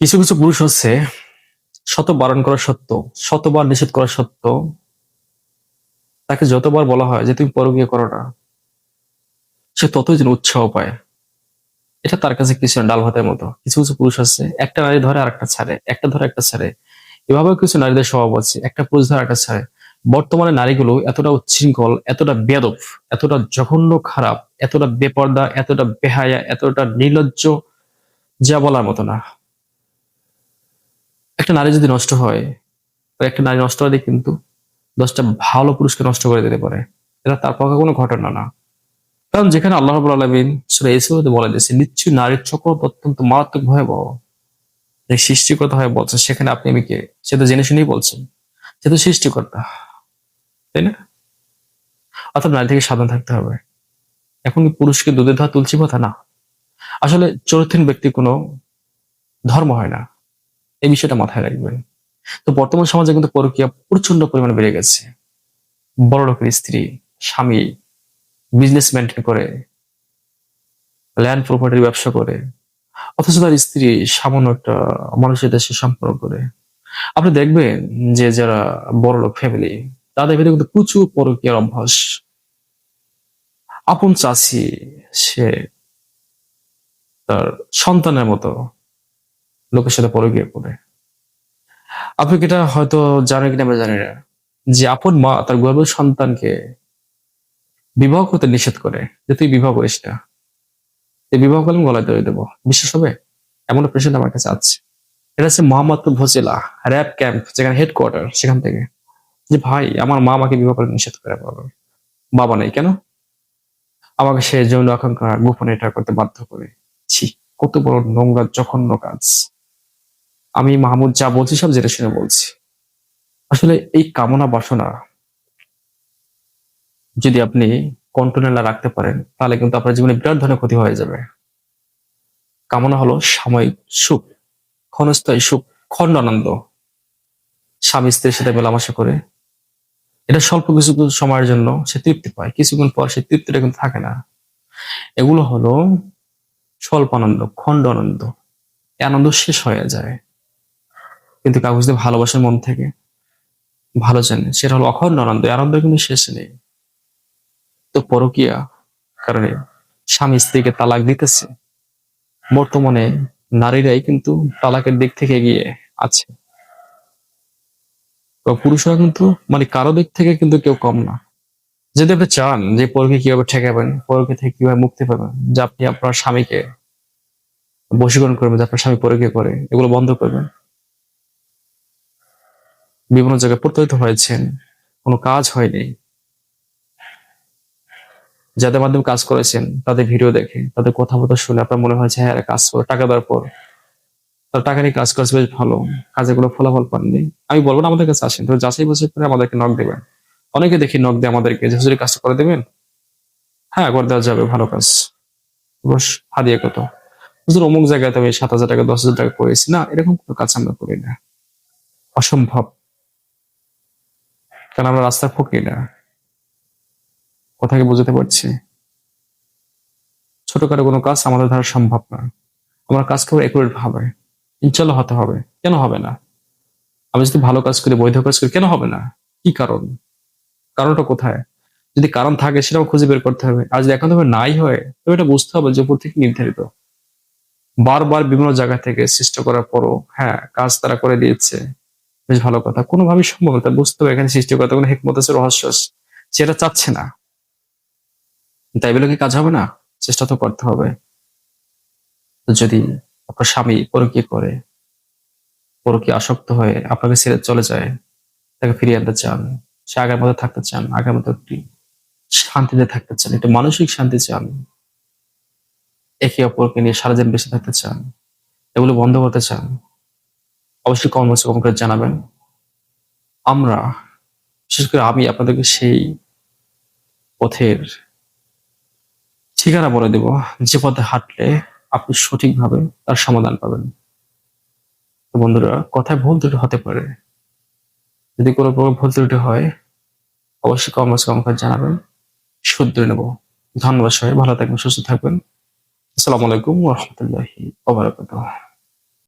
কিছু কিছু পুরুষ হচ্ছে শত বারণ করা সত্য শতবার নিষেধ করা সত্য তাকে যতবার বলা হয় যে তুমি পরকীয় করো না, সে ততই যেন উৎসাহ পায়। এটা তার কাছে কিছু ডাল ভাতের মতো। কিছু কিছু পুরুষ আছে, একটা নারী ধরে আর একটা ছাড়ে, একটা ধরে একটা ছাড়ে। এভাবে কিছু নারীদের স্বভাব আছে, একটা পুরুষ ধরে একটা ছাড়ে। বর্তমানে নারীগুলো এতটা উচ্ছৃঙ্খল, এতটা বেদব এতটা জঘন্য খারাপ, এতটা বেপর্দা, এতটা বেহায়া, এতটা নির্লজ্জ, যা বলার মতো না। একটা নারী যদি নষ্ট হয় একটা নারী নষ্ট হলে কিন্তু দশটা ভালো পুরুষকে নষ্ট করে দিতে পারে। এটা তার পক্ষে কোনো ঘটনা না। কারণ যেখানে আল্লাহ আলামিন বলে দিয়েছে নিশ্চয়ই নারীর চক্র অত্যন্ত মারাত্মক ভয়াবহ। সৃষ্টিকর্তা হয়ে বলছে, সেখানে আপনি আমি কে? সে তো জেনে শুনেই বলছেন সে তো সৃষ্টিকর্তা। তাই না? অর্থাৎ নারী থেকে সাবধান থাকতে হবে। এখন পুরুষকে দুধে ধোয়া তুলছি কথা না। আসলে চরিত্রহীন ব্যক্তি কোনো ধর্ম হয় না। এই বিষয়টা মাথায় রাখবেন। তো বর্তমান সমাজে কিন্তু পরকীয়া প্রচণ্ড পরিমাণে বেড়ে গেছে। বড় লোকের স্ত্রী, স্বামী বিজনেস মেনটেন করে ল্যান্ড প্রপার্টির ব্যবসা করে, অথচ তার স্ত্রী সামান্য একটা মানুষের দেশে সম্পর্ক করে। আপনি দেখবেন যে যারা বড় লোক ফ্যামিলি তাদের ভিতরে কিন্তু প্রচুর পরকীয়ার অভ্যাস। আপন চাষি সে তার সন্তানের মতো লোকের সাথে পরে গিয়ে করে আপনি এটা হয়তো জানেন কিনা আমরা জানি না। যে আপন মা তার গর্ভের সন্তানকে বিবাহ করতে নিষেধ করে, যে তুই বিবাহ করিস না। এই বিবাহ করলে গলায় ধরে দেবো। বিশ্বাস হবে? এমন পেশেন্ট আমার কাছে আছে। এটা হচ্ছে মোহাম্মদপুর ভোজেলা র্যাব ক্যাম্প, যেখানে হেডকোয়ার্টার সেখান থেকে। যে ভাই, আমার মা আমাকে বিবাহ করে নিষেধ করে, বাবা। নেই কেন? আমাকে সে যৌন আকাঙ্ক্ষা গোপনে এটা করতে বাধ্য করে। ছি, কত বড় নোংরা, জঘন্য কাজ। আমি মাহমুদ যা বলছি সব যেটা শুনে বলছি। আসলে এই কামনা বাসনা, যদি আপনি কন্ট্রোলে না রাখতে পারেন, তাহলে কিন্তু আপনার জীবনে বিরাট ধরনের ক্ষতি হয়ে যাবে। কামনা হলো সাময়িক সুখ, ক্ষণস্থায়ী সুখ, খণ্ড আনন্দ। স্বামী স্ত্রীর সাথে মেলামেশা করে, এটা স্বল্প কিছু সময়ের জন্য সে তৃপ্তি পায়, কিছুক্ষণ পর সে তৃপ্তিটা কিন্তু থাকে না। এগুলো হলো স্বল্প আনন্দ, খণ্ড আনন্দ। আনন্দ শেষ হয়ে যায়। কিন্তু কাগজ দিয়ে ভালোবাসার মন থেকে। ভালো জানে। সেটা হলো অখণ্ড আনন্দ। আনন্দ কিন্তু শেষ নেই। তো পরকিয়া কারণে স্বামী স্ত্রীকে তালাক দিতেছে। বর্তমানে নারীরাই কিন্তু তালাকের দিক থেকে এগিয়ে আছে। পুরুষরা কিন্তু মানে কারও দিক থেকে কিন্তু কেউ কম না। যদি আপনি চান যে পরকে কীভাবে ঠেকাবেন পরকে থেকে কীভাবে মুক্তি পাবেন, যে আপনি আপনার স্বামীকে বশীকরণ করবেন, যে আপনার স্বামী পরকে করে, এগুলো বন্ধ করবেন। বিভিন্ন জায়গায় প্রত্যয়িত হয়েছেন। কোনো কাজ হয়নি। যাদের মাধ্যমে কাজ করেছেন, তাদের ভিডিও দেখে, তাদের কথাবার্তা শুনে আপনার মনে হয়েছে হ্যাঁ কাজ করে, টাকা দেওয়ার পর তার টাকা নিয়ে কাজ করেছে, বেশ ভালো। কাজে কোনো ফলাফল পাননি। আমি বলব না আমাদের কাছে আসেন তো যাচাই বাছাই করে আমাদেরকে নক দেবেন। অনেকে দেখি নক দিয়ে আমাদেরকে, যে, হুজুরি কাজ করে দেবেন? হ্যাঁ করে দেওয়া যাবে, ভালো কাজ। হাদিয়া কত। হুজুর, অমুক জায়গায় আমি সাত হাজার টাকা, দশ হাজার টাকা করেছি। না, এরকম কোনো কাজ আমরা করি না। অসম্ভব। কারণ আমরা রাস্তা ফকি না। কথা কি বুঝতে পারছি? ছোটখাটো কোনো কাজ আমাদের দ্বারা সম্ভব না। আমরা কাজ করব একুরেট ভাবে। ইনশাল্লাহ হতে হবে। কেন হবে না? আমি যদি ভালো কাজ করি, বৈধ কাজ করি, কেন হবে না? কি কারণ? কারণটা কোথায়? যদি কারণ থাকে, সেটাও খুঁজে বের করতে হবে। আর যদি এখন তবে নাই হয়, তবে এটা বুঝতে হবে যে উপর থেকে নির্ধারিত। বারবার বিভিন্ন জায়গা থেকে চেষ্টা করার পরও হ্যাঁ কাজ তারা করে দিয়েছে। বেশ ভালো কথা। কোনোভাবেই সম্ভব না। বুঝতে হবে এখানে সৃষ্টিকর্তা কোনো হেকমত আছে রহস্য। সেটা চাচ্ছে না। তাই বলে কি কাজ হবে না? চেষ্টা তো করতে হবে। যদি আপনার স্বামী পরকীয় করে, পরকীয় আসক্ত হয়ে আপনাকে ছেড়ে চলে যায়, তাকে ফিরিয়ে আনতে চান, সে আগের মতো থাকতে চান, আগের মতো একটি শান্তিতে থাকতে চান, একটু মানসিক শান্তি চান, একে অপরকে নিয়ে সারাদিন বেঁচে থাকতে চান, এগুলো বন্ধ করতে চান অবশ্যই কমেন্টস কম করে জানাবেন। আমরা, বিশেষ করে আমি আপনাদেরকে সেই পথের ঠিকানা বলে দেব, যে পথে হাঁটলে আপনি সঠিকভাবে তার সমাধান পাবেন। তো বন্ধুরা, কথায় ভুল ত্রুটি হতে পারে। যদি কোনো প্রকার ভুল ত্রুটি হয়, অবশ্যই কম করে জানাবেন। শুধরে নেব। ধন্যবাদ সবাই, ভালো থাকবেন, সুস্থ থাকবেন। আসসালামু আলাইকুম রহমতুল্লাহি ওবরাকাতুহ